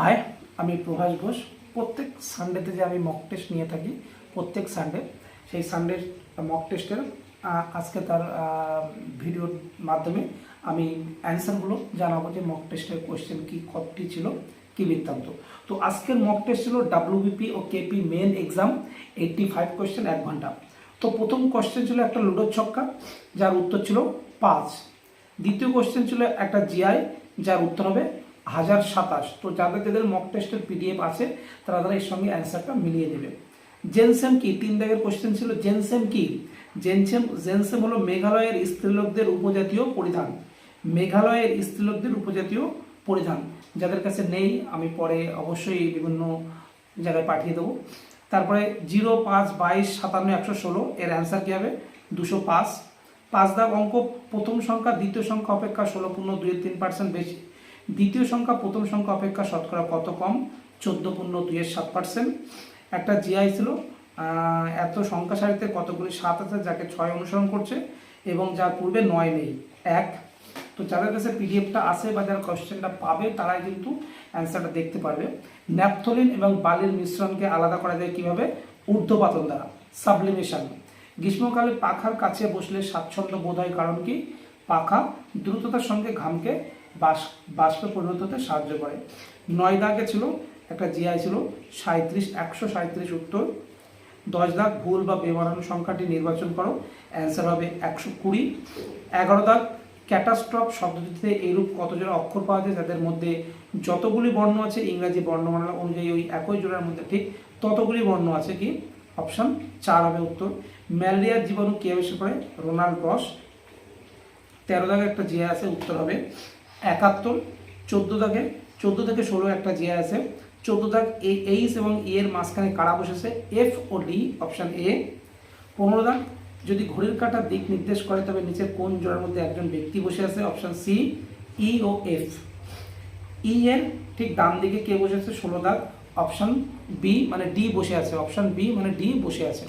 High, আমি প্রভাস ঘোষ। প্রত্যেক সানডেতে যে আমি মক টেস্ট নিয়ে থাকি, প্রত্যেক সানডে সেই সানডের মক টেস্টের আজকে তার ভিডিওর মাধ্যমে আমি অ্যান্সারগুলো জানাব যে মক টেস্টের কোয়েশ্চেন কী, কতটি ছিল, কি বৃত্তান্ত। তো আজকের মক টেস্ট ছিল ডাব্লিউবিপি ও KP main exam eighty five question এক ঘণ্টা। তো প্রথম কোয়েশ্চেন ছিল একটা লুডোর ছক্কা, যার উত্তর ছিল পাঁচ। দ্বিতীয় কোশ্চেন ছিল একটা জিআই যার উত্তর হবে হাজার সাতাশ। তো যাদের যাদের মক টেস্টের পিডিএফ আছে, তারা তারা এর সঙ্গে অ্যান্সারটা মিলিয়ে নেবে। জেনসেম কি? তিন দাগের কোশ্চেন ছিল। জেনসেম কি? জেনসেম জেনসেম হলো মেঘালয়ের স্ত্রীলোকদের উপজাতীয় পরিধান। মেঘালয়ের স্ত্রীলোকদের উপজাতীয় পরিধান। যাদের কাছে নেই, আমি পরে অবশ্যই বিভিন্ন জায়গায় পাঠিয়ে দেবো। তারপরে জিরো পাঁচ বাইশ সাতান্ন একশো ষোলো, এর অ্যান্সার কী হবে? দুশো পাঁচ। পাঁচ দাগ অঙ্ক, প্রথম সংখ্যা, দ্বিতীয় সংখ্যা অপেক্ষা ষোলো পূর্ণ দুই তিন পার্সেন্ট বেশি। দ্বিতীয় সংখ্যা, প্রথম সংখ্যা অপেক্ষা শতকরা কত কম? চোদ্দ পূর্ণ দুইয়ের সাত পার্সেন্ট একটা জিআই ছিল এত সংখ্যা সারিতে কতগুলি সাত আছে যাকে ছয় অনুসরণ করছে এবং যার পূর্বে নয় নেই, এক। তো যাদের কাছে পিডিএফটা আছে বা যারা কোশ্চেনটা পাবে, তারাই কিন্তু অ্যান্সারটা দেখতে পারবে। ন্যাপথলিন এবং বালির মিশ্রণকে আলাদা করা যায় কীভাবে? ঊর্ধ্বপাতন দ্বারা সাবলিমেশন গ্রীষ্মকালে পাখার কাছে বসলে স্বাচ্ছন্দ্য বোধ হয় কারণ কি? পাখা দ্রুততার সঙ্গে ঘামকে বাস, বাষ্পে পরিণত হতে সাহায্য করে। নয় দাগে ছিল, একটা জিআই ছিল সাঁত্রিশ একশো সাঁত্রিশ উত্তর। দশ দাগ ভুল বা বেমানান সংখ্যাটি নির্বাচন করো। অ্যান্সার হবে একশো কুড়ি। এগারো দাগ ক্যাটাস্ট্রফ শব্দটিতে এইরূপ কতজন অক্ষর পাওয়া যায়, যাদের মধ্যে যতগুলি বর্ণ আছে, ইংরাজি বর্ণমালা অনুযায়ী ওই একই জোড়ার মধ্যে ঠিক ততগুলি বর্ণ আছে কি? অপশন চার হবে উত্তর। ম্যালেরিয়ার জীবাণু কে আবিষ্কার করে? রোনাল্ড রস। তেরো দাগে একটা জিয়া আছে, উত্তর হবে একাত্তর, চোদ্দ দাগে, চোদ্দ থেকে ষোলো একটা জিয়া আছে। চোদ্দ দাগ এ এইচ এবং ই এর মাঝখানে কারা বসেছে? এফ ও ডি অপশান এ পনেরো দাগ, যদি ঘড়ির কাঁটার দিক নির্দেশ করে, তবে নিচের কোন জোড়ার মধ্যে একজন ব্যক্তি বসে আছে অপশান সি ই ও এফ ই এর ঠিক ডান দিকে কে বসে আছে ষোলো দাগ অপশান বি মানে ডি বসে আছে। অপশান বি মানে ডি বসে আছে।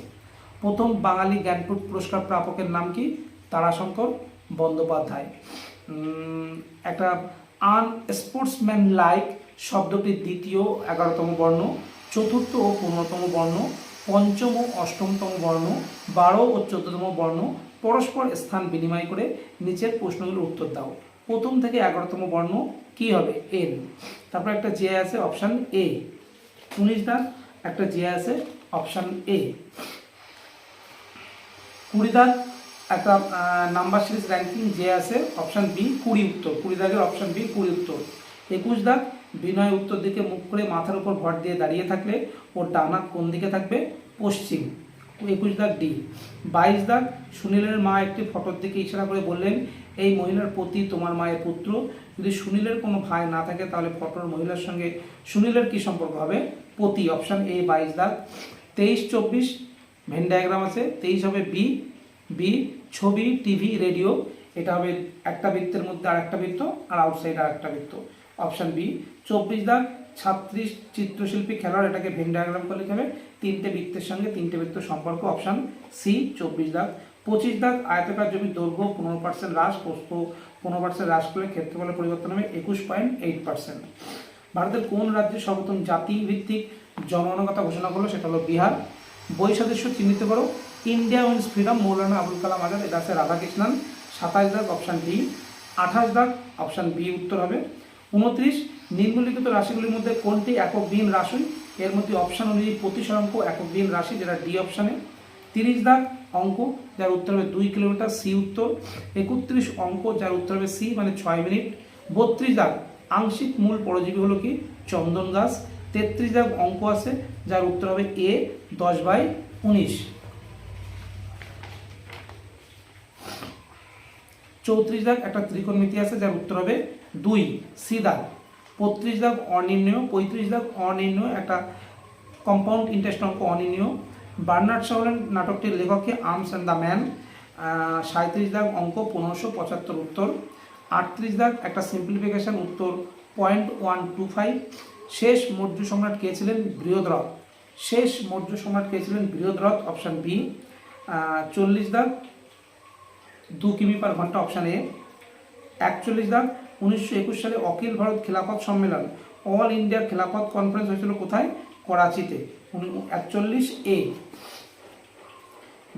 প্রথম বাঙালি জ্ঞানপীঠ পুরস্কার প্রাপকের নাম কি? তারাশঙ্কর বন্দ্যোপাধ্যায়। একটা আন স্পোর্টসম্যান লাইক শব্দটির দ্বিতীয় এগারোতম বর্ণ, চতুর্থ ও পনেরোতম বর্ণ, পঞ্চম ও অষ্টমতম বর্ণ, বারো ও চোদ্দতম বর্ণ পরস্পর স্থান বিনিময় করে নিচের প্রশ্নগুলোর উত্তর দাও। প্রথম থেকে এগারোতম বর্ণ কি হবে? এন তারপর একটা যে আছে অপশান এ উনিশ দাগ, একটা যে আছে অপশান এ কুড়ি দাগ একটা নাম্বার সিরিজ র্যাঙ্কিং যে আছে অপশান বি কুড়ি উত্তর। কুড়ি দাগের অপশান বি কুড়ি উত্তর। একুশ দাগ, বিনয় উত্তর দিকে মুখ করে মাথার উপর ভর দিয়ে দাঁড়িয়ে থাকলে ওর ডানা কোন দিকে থাকবে? পশ্চিম। একুশ দাগ ডি বাইশ দাগ, সুনীলের মা একটি ফটোর দিকে ইশারা করে বললেন, এই মহিলার প্রতি তোমার মায়ের পুত্র। যদি সুনীলের কোনো ভাই না থাকে, তাহলে ফটোর মহিলার সঙ্গে সুনীলের কি সম্পর্ক হবে? পতি অপশান এ বাইশ দাগ। তেইশ, চব্বিশ ভেন ডায়াগ্রাম আছে। তেইশ হবে বি বি ছবি, টিভি, রেডিও, এটা হবে একটা বৃত্তের মধ্যে আর একটা বৃত্ত, আর আউটসাইড আর একটা বৃত্ত। অপশান বি চব্বিশ দাগ ছাত্রী চিত্রশিল্পী খেলোয়াড়, এটাকে ভেন ডায়াগ্রাম করলে কি হবে। তিনটে বৃত্তের সঙ্গে তিনটে বৃত্ত সম্পর্ক অপশান সি চব্বিশ দাগ। পঁচিশ দাগ, আয়তকার জমির দৈর্ঘ্য পনেরো পার্সেন্ট হ্রাস পোস্ত পনেরো পার্সেন্ট হ্রাস করলে ক্ষেত্রফলের পরিবর্তন হবে একুশ পয়েন্ট এইট পার্সেন্ট ভারতের কোন রাজ্যে সর্বপ্রথম জাতি ভিত্তিক জনগণতা ঘোষণা করল? সেটা হলো বিহার। বই সদস্য চিহ্নিত করো। India wins freedom, Maulana Abul Kalam Azad এটা আছে রাধাকৃষ্ণন। সাতাশ দাগ, অপশান ডি। আঠাশ দাগ, অপশান বি উত্তর হবে। উনত্রিশ, নিম্নলিখিত রাশিগুলির মধ্যে কোনটি একক দিন রাশি? এর মধ্যে অপশান অনুযায়ী প্রতি প্রতিসরাঙ্ক একক দিন রাশি, যেটা ডি অপশানে। তিরিশ দাগ, অঙ্ক, যার উত্তর হবে দুই কিলোমিটার, সি উত্তর। একত্রিশ, অঙ্ক, যার উত্তর হবে সি মানে ছয় মিনিট। বত্রিশ দাগ, আংশিক মূল পরজীবী হলো কি? চন্দন গাছ। তেত্রিশ দাগ অঙ্ক আছে, যার উত্তর হবে এ, দশ বাই উনিশ। চৌত্রিশ দাগ একটা ত্রিকোণমিতি আছে, যার উত্তর হবে দুই, সি দাগ। বত্রিশ দাগ অনির্ণয়, পঁয়ত্রিশ দাগ অনির্ণয়, একটা কম্পাউন্ড ইন্টারেস্ট অঙ্ক অনির্ণয়। বার্নার্ড শাহ হলেন নাটকটির লেখককে আর্মস অ্যান্ড দ্য ম্যান সাঁত্রিশ দাগ অঙ্ক, পনেরোশো পঁচাত্তর উত্তর। আটত্রিশ দাগ একটা সিম্পলিফিকেশন উত্তর পয়েন্ট ওয়ান টু ফাইভ শেষ মৌর্য সম্রাট কে ছিলেন? বৃহদ্রথ। শেষ মৌর্য সম্রাট কে ছিলেন? বৃহদ্রথ অপশান বি চল্লিশ দাগ, দু কিমি পার ঘণ্টা অপশান এ একচল্লিশ দাগ, উনিশশো একুশ সালে অখিল ভারত খেলাফত সম্মেলন। অল ইন্ডিয়া খেলাফত কনফারেন্স হয়েছিল কোথায়? করাচিতে। একচল্লিশ এ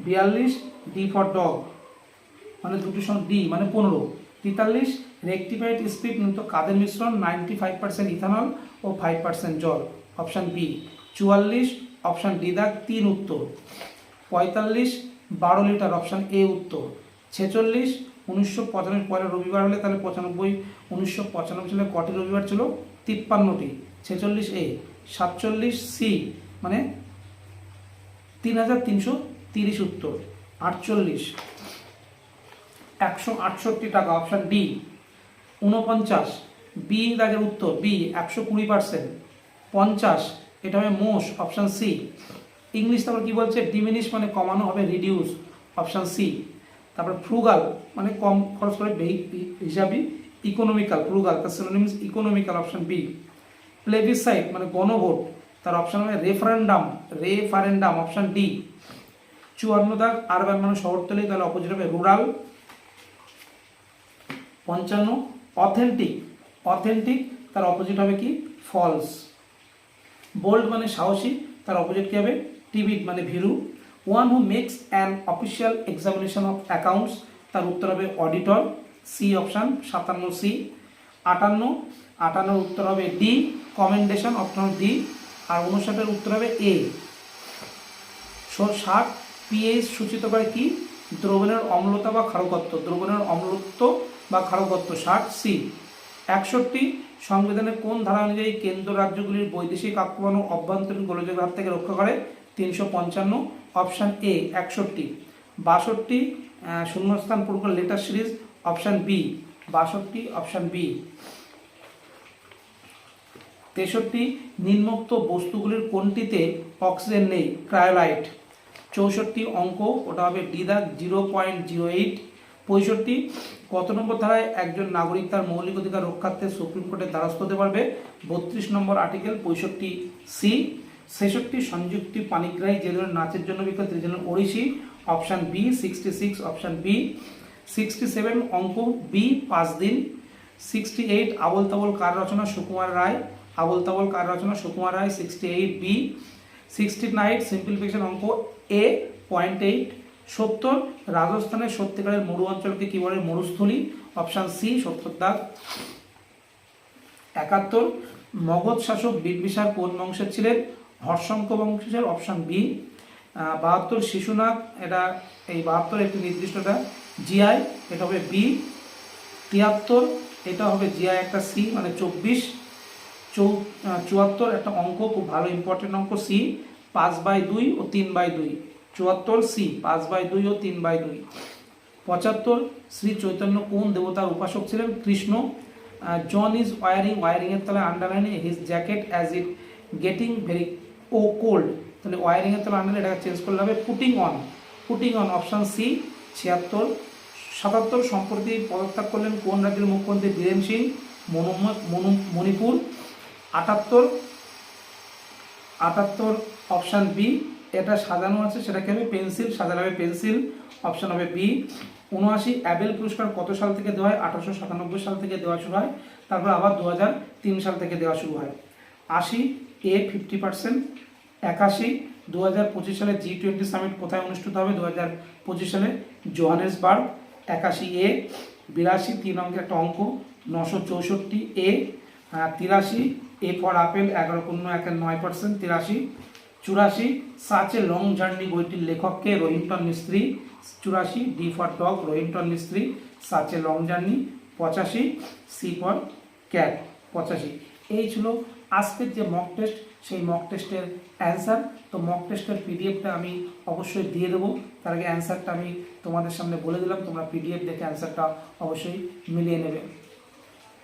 বিয়াল্লিশ ডি ফর ডগ মানে দুটি সঙ্গে ডি মানে পনেরো। তেতাল্লিশ রেক্টিফাইড স্পিড নিত কাদের মিশ্রণ? নাইনটি ফাইভ পার্সেন্ট ইথানল ও ফাইভ পার্সেন্ট জল। অপশান বি চুয়াল্লিশ। অপশান ডি দাগ তিন উত্তর। পঁয়তাল্লিশ, বারো লিটার। অপশান এ উত্তর। ছেচল্লিশ, উনিশশো পঁচানব্বই, পয়লা রবিবার হলে তাহলে পঁচানব্বই, উনিশশো পঁচানব্বই সালে কটি রবিবার ছিল তিপ্পান্নটি। ছেচল্লিশ এ সাতচল্লিশ সি মানে তিন হাজার তিনশো তিরিশ উত্তর। আটচল্লিশ। একশো আটষট্টি টাকা। অপশান ডি উনপঞ্চাশ বি দাগের উত্তর বি একশো কুড়ি পার্সেন্ট পঞ্চাশ, এটা হবে মোষ অপশান সি ইংলিশ তারপর কি বলছে? ডিমিনিশ মানে কমানো হবে রিডিউস অপশান সি তারপর ফ্রুগাল মানে কম খরচ করে হিসাবে ইকোনমিক্যাল ফ্রুগাল তার synonyms economical option B plebiscite মানে গণভোট, তার অপশান হবে রেফারেন্ডাম রেফারেন্ডাম অপশান ডি চুয়ান্ন দাগ আরবান মানে শহরতলি, তাহলে অপোজিট হবে রুরাল পঞ্চান্ন অথেন্টিক অথেন্টিক তার অপোজিট হবে কি? ফলস বোল্ড মানে সাহসী, তার অপোজিট কি হবে? টিবিট মানে ভীরু। One who makes an official examination of accounts তার উত্তর হবে অডিটর সি অপশান সাতান্ন সি আটান্ন, আটান্নর উত্তর হবে ডি কমেন্ডেশন অপশন ডি আর উনষাটের উত্তর হবে এ ষাট পিএইচ সূচিত করে কি? দ্রবণের অম্লতা বা ক্ষারকত্ব। দ্রবণের অম্লত্ব বা ক্ষারকত্ব ষাট সি একষট্টি সংবিধানের কোন ধারা অনুযায়ী কেন্দ্র রাজ্যগুলির বৈদেশিক আক্রমণ ও অভ্যন্তরীণ গোলযোগ হাত থেকে রক্ষা করে? তিনশো পঞ্চান্ন, অপশান এ একষট্টি। বাষট্টি শূন্যস্থান পূর্ণ লেটার সিরিজ, অপশান বি বাষট্টি, অপশান বি তেষট্টি, নিম্নোক্ত বস্তুগুলির কোনটিতে অক্সিজেন নেই? ক্রায়োলাইট। চৌষট্টি অঙ্ক, ওটা হবে ডি দাগ জিরো পয়েন্ট জিরো এইট পঁয়ষট্টি, কত নম্বর ধারায় একজন নাগরিক তার মৌলিক অধিকার রক্ষার্থে সুপ্রিম কোর্টের দ্বারস্থ হতে পারবে? বত্রিশ নম্বর আর্টিকেল পঁয়ষট্টি সি ছেষট্টি সংযুক্তি পানিগ্রাহী, যে ধরনের নাচের জন্য বিখ্যাত তিনি ছিলেন Odissi option B sixty six option B sixty seven অঙ্ক বি পাঁচ দিন সিক্সটি এইট আবল তাবল কার রচনা, সুকুমার রায় আবল তাবল কার রচনা, Sukumar Ray sixty eight B sixty nine simplification অঙ্ক এ পয়েন্ট এইট সত্তর রাজস্থানের সত্যিকারের মরু অঞ্চলকে কি বলে? মরুস্থলী অপশান সি সত্তর দাগ একাত্তর, মগধ শাসক বিম্বিসার কোন বংশের ছিলেন? হর্ষঙ্ক বংশের অপশান বি বাহাত্তর শিশুনাথ এটা এই বাহাত্তর একটি নির্দিষ্টটা জিআই, এটা হবে বি তিয়াত্তর, এটা হবে জিআই একটা সি মানে চব্বিশ। চৌ চুয়াত্তর, একটা অঙ্ক, খুব ভালো ইম্পর্টেন্ট অঙ্ক সি পাঁচ বাই দুই ও তিন বাই দুই। চুয়াত্তর সি, পাঁচ বাই দুই ও তিন বাই দুই। পঁচাত্তর শ্রী চৈতন্য কোন দেবতার উপাসক ছিলেন? Krishna John is wearing wearing এর তলায় আন্ডারলাইনে his jacket as it getting very O cold তাহলে ওয়ারিং এর তলায় আন্ডারলাইন এটাকে চেঞ্জ করলে হবে putting on putting on option C ছিয়াত্তর। সাতাত্তর সম্প্রতি পদত্যাগ করলেন কোন রাজ্যের মুখ্যমন্ত্রী বীরেন সিং মণিপুর। আটাত্তর আটাত্তর অপশান বি এটা সাজানো আছে, সেটাকে হবে পেন্সিল সাজানো হবে, পেন্সিল, অপশন হবে বি উনআশি, অ্যাবেল পুরস্কার কত সাল থেকে দেওয়া হয়? আঠারোশো সাতানব্বই সাল থেকে দেওয়া শুরু হয়। তারপর আবার দু সাল থেকে দেওয়া শুরু হয়। আশি এ ফিফটি পার্সেন্ট একাশি দু হাজার পঁচিশ সালে জি টোয়েন্টি সামিট কোথায় অনুষ্ঠিত হবে? দু হাজার পঁচিশ সালে জোহানেসবার্গ একাশি এ বিরাশি, তিন অঙ্কের একটা অঙ্ক। নশো চৌষট্টি এ তিরাশি এ ফর আপেল এগারো পূর্ণ, একের নয় পার্সেন্ট তিরাশি চুরাশি সাচে লং জার্নি বইটির লেখককে রোহিন্টন মিস্ত্রি। চুরাশি D for dog Rohinton Mistry. Such a long journey, পঁচাশি সি ফর ক্যাট, পঁচাশি। এই ছিল আজকের যে মক টেস্ট সেই মক টেস্টের অ্যান্সার তো মক টেস্টের পিডিএফটা আমি অবশ্যই দিয়ে দেবো। তার আগে অ্যান্সারটা আমি তোমাদের সামনে বলে দিলাম। তোমরা পিডিএফ দেখে অ্যান্সারটা অবশ্যই মিলিয়ে নেবে।